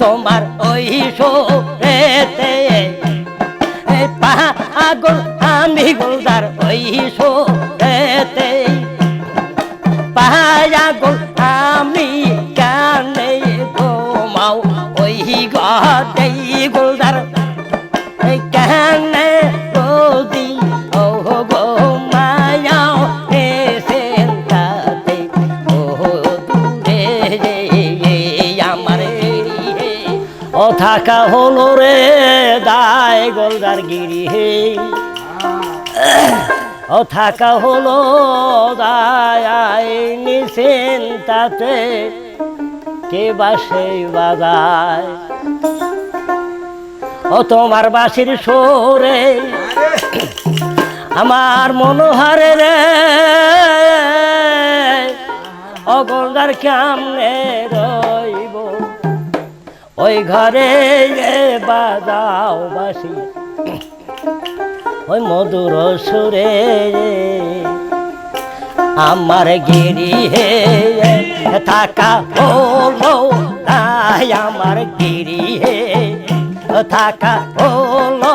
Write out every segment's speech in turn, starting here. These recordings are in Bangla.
তোমার ওই শোতে পাগল আমি গোলদার ওই সোর। ও থাকা হলো রে দায় গোলদার গিরি। হে ও থাকা হলো দায় নিশ্চিন্তাতে কে বাসে বাজায়? ও তোমার বাসির সোরে, আমার মনোহারে রে অগলদার কেমনে রইব ওই ঘরে বাজাও বাসি। ওই মধুর সুরে আমার গিরি হে থাকা হলো তাই আমার গিরি হে থাকা হলো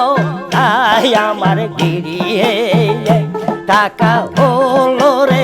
তাই আমার গিরি হে থাকা হলো রে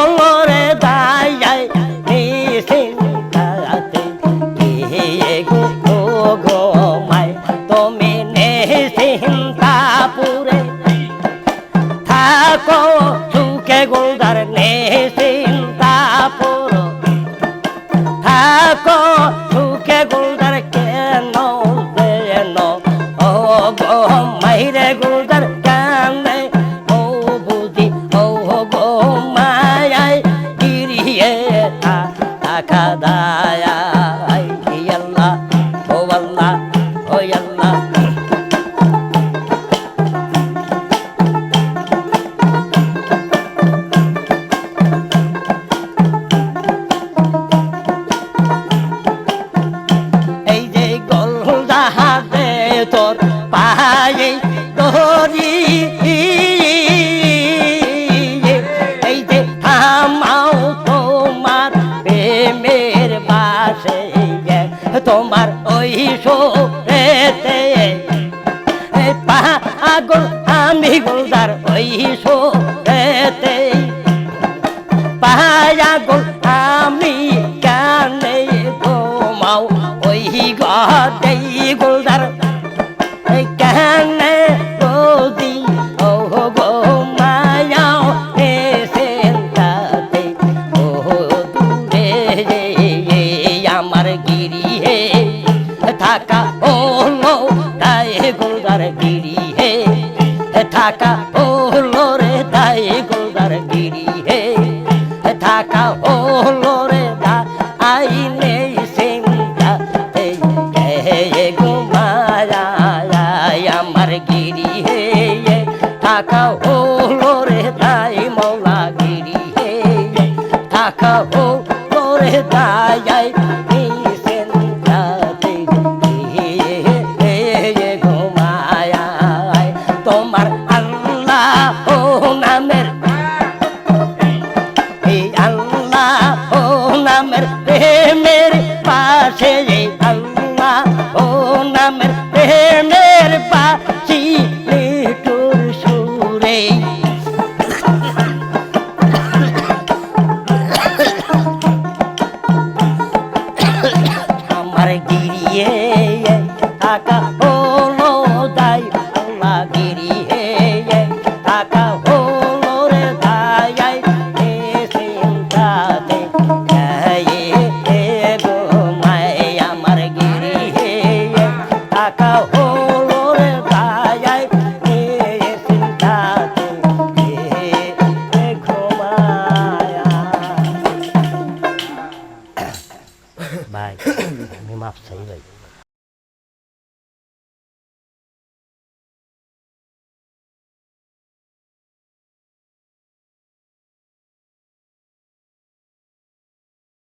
থাকো সুখে গোলদার নে চিন্তা পুরো থাকো সুখে গোলদার কেন দেন ও গো, মাইরে গোলদার কানে, ও বুঝি, ও গো মায়াই গিরিয়ে টাকা তোমার ওই সোতে পাগল আমি গোলদার ওই সোতে পায়াগল আমি হে থাকা হলো তাই গোলদার হে থাকা হলো রে তাই গোলদার হে থাকা হলো রে দা আই নেই চিন্তা হে গো মায়া আমার গিরি হে থাকা হলো নামের প্রেমের পাশে আল্লাহ। ও নামের প্রেমের পাশি লিটুর সুরে। আমার গিরিয়ে টাকা